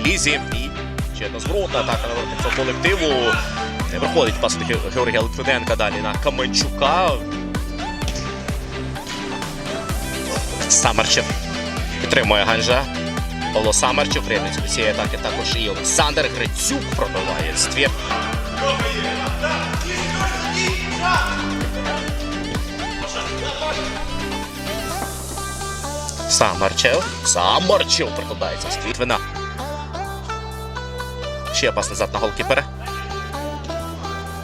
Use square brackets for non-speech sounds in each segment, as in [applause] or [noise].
лізі. І ще одна зворотна атака на цього колективу. Не виходить пас Георгія Литвиненка далі на Каменчука. Самарчев підтримує Ганжа. Павло Самарчев приєднується до цієї атаки також і Олександр Грицюк пробиває ствір. Самарчев. Самарчев прикладається в Літвина. Ще пас назад на голкіпера.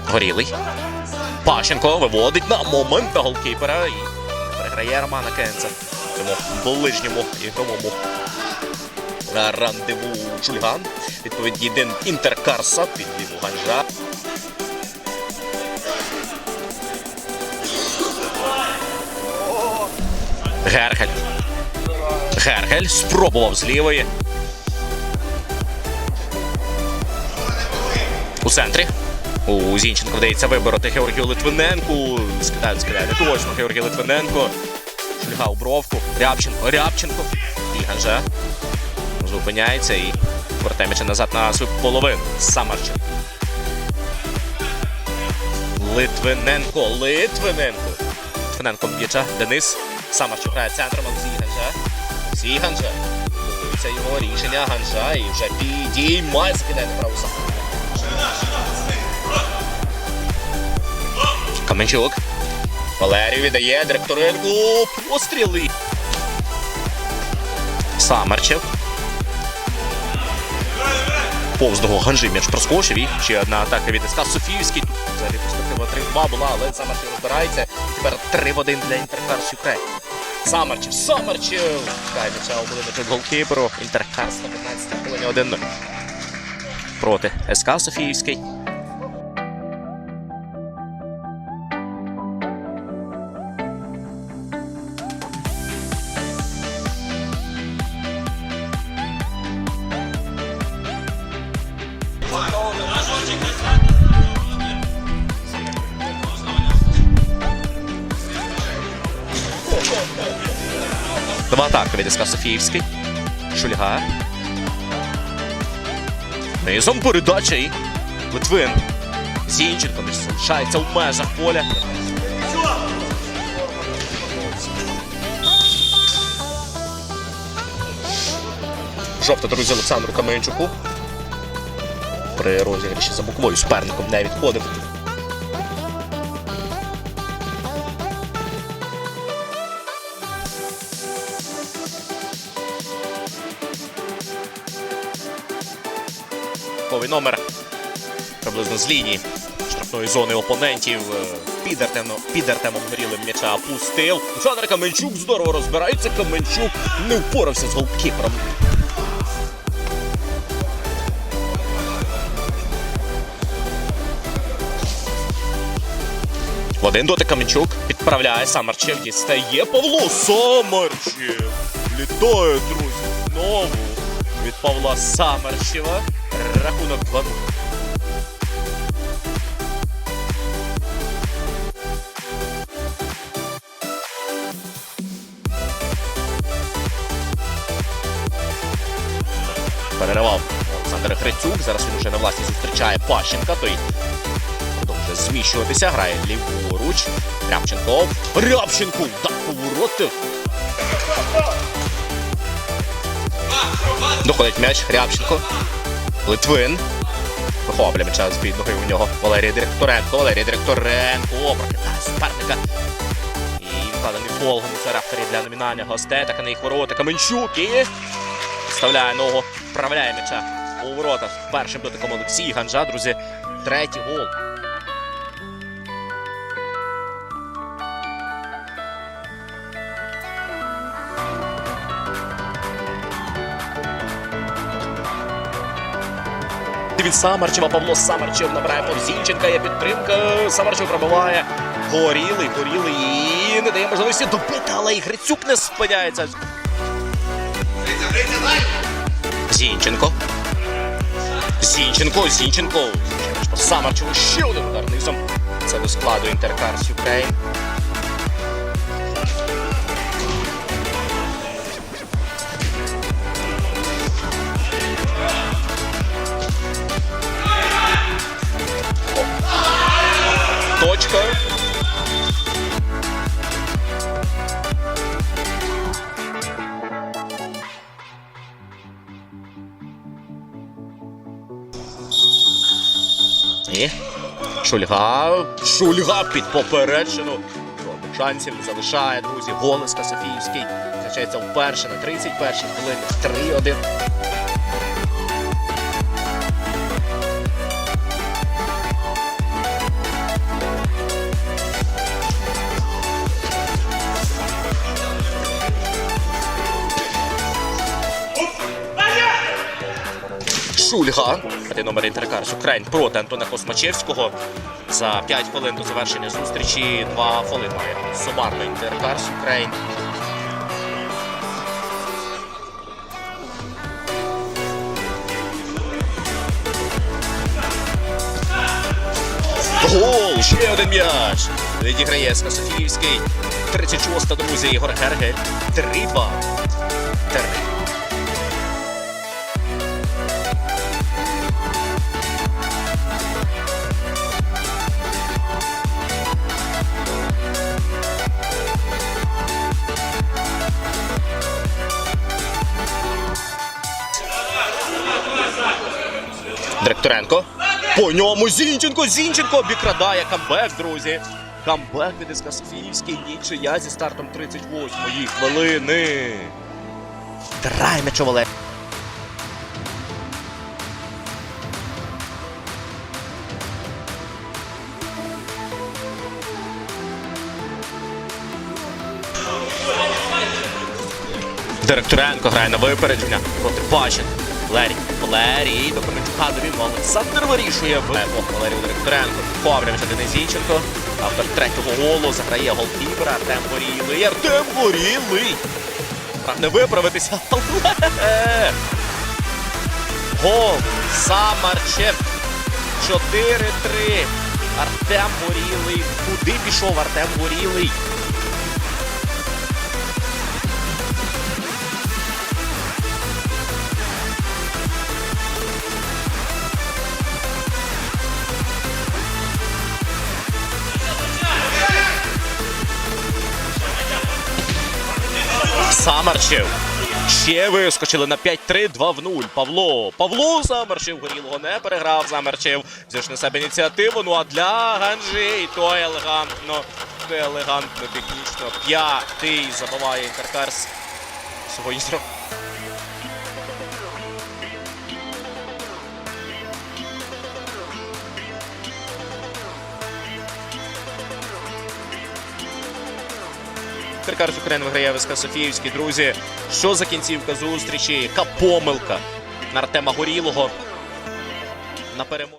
Горілий. Пащенко виводить на момент на голкіпера і переграє Романа Кенца. Цьому ближньому ігровому рандеву Чульган. Відповідь єдин Інтеркарса під ліву Ганжа. Герхель. Гергель спробував з лівої. У центрі. У Зінченко вдається вибороти Георгію Литвиненку. Скидають, скидає точно Георгій Литвиненко. Шульга у бровку. Рябченко. Рябченко. І Ганжа. Зупиняється і повертає назад на свою половину. Самарчен. Литвиненко. Литвиненко. Литвиненко м'яча. Денис. Самарчук грає центром. Олексій Ганжа. Олексій Ганжа. Це його рішення Ганжа і вже підіймає закидає на праву сам. Каменчук. Валерій віддає директоренку. Постріли. Самарчев. Повз Ганжи м'яч проскочив і ще одна атака від СК Софіївський. Тут взагалі перспектива 3-2 була, але Самарчев розбирається. Тепер 3 в 1 для Інтеркарс Юкрейн. Самарчев, Самарчев! Кай м'яча будинок голкіперу. Інтеркарс на 15 хвилині 1-0. Проти СК Софіївський. Нова атака від Софіївський. Шульга. Низом передача Литвин. Зінченко залишається в межах поля. Жовта, друзі, Олександру Каменчуку. При розіграші за боковою суперником не відходив. Ковий номер приблизно з лінії штрафної зони опонентів е, під горілим м'яча пустив. Олександр Каменчук здорово розбирається. Каменчук не впорався з голкіпером. Один дотик Каменчук підправляє Самарчев. Дістає Павло Самарчев. Літає, друзі. Знову від Павла Самарчева. Рахунок 2 Переривав Олександр Грицюк. Зараз він уже на власні зустрічає Пащенка. Той продовжує зміщуватися. Грає ліворуч. Рябченко. Рябченко! Да, повороти. Доходить м'яч. Рябченко. Литвин. Вихоплює м'яча з під ноги у нього. Валерій Директоренко. Валерій Директоренко. Прокидає суперника. І вкладений фол гомісарапторі для номінального гостей. Така на їх ворота. Каменчук і вставляє ногу, вправляє м'яча у воротах. Першим дотиком Олексій Ганжа, друзі. Третій гол. Від Самарчева Павло Самарчев набирає по Зінченка. Є підтримка. Самарчев пробиває. Горілий, горілий і не дає можливості добити, але і Грицюк не спиняється. Зінченко. Зінченко, Зінченко. Самарчеву ще один удар низом. Це до складу Інтеркарс Юкрейн. Ні. Шульга. Шульга під попереджену. Жодних шансів не залишає, друзі. Голеска Софіївський. Зустрічається вперше на 31 хвилині. 3-1. Шульга. П'ятий номер Інтеркарс Україн проти Антона Космачевського. За 5 хвилин до завершення зустрічі. Два фоли має сумарно Інтеркарс Україн. Гол! Ще один м'яч. Відіграє Софіївський. 36-та, друзі, Ігор Гергель. 3-2. Директоренко. По ньому Зінченко. Зінченко обікрадає камбек, друзі. Камбек від СК Софіївський. Нічия зі стартом 38-ї хвилини. Трай м'ячо Директоренко грає на випередження проти Пачин. Лері. Лері до Кременчука довів Олександр вирішує в Валерій Директоренко. Коврявич Денис Зінченко. Автор третього голу заграє голкіпера Артем Горілий. Артем Горілий. Прагне виправитися. але [laughs] Гол. Самарчев. 4-3. Артем Горілий. Куди пішов Артем Горілий? Самарчев. Ще вискочили на 5-3, 2 в 0. Павло. Павло Самарчев. Горілого не переграв замерчив. Взяв на себе ініціативу. Ну а для Ганжи то елегантно, елегантно, технічно. П'ятий забиває Інтеркарс. Свої зро- Інтеркарс України виграє ВСК Софіївський. Друзі, що за кінцівка зустрічі? Яка помилка на Артема Горілого на перемогу.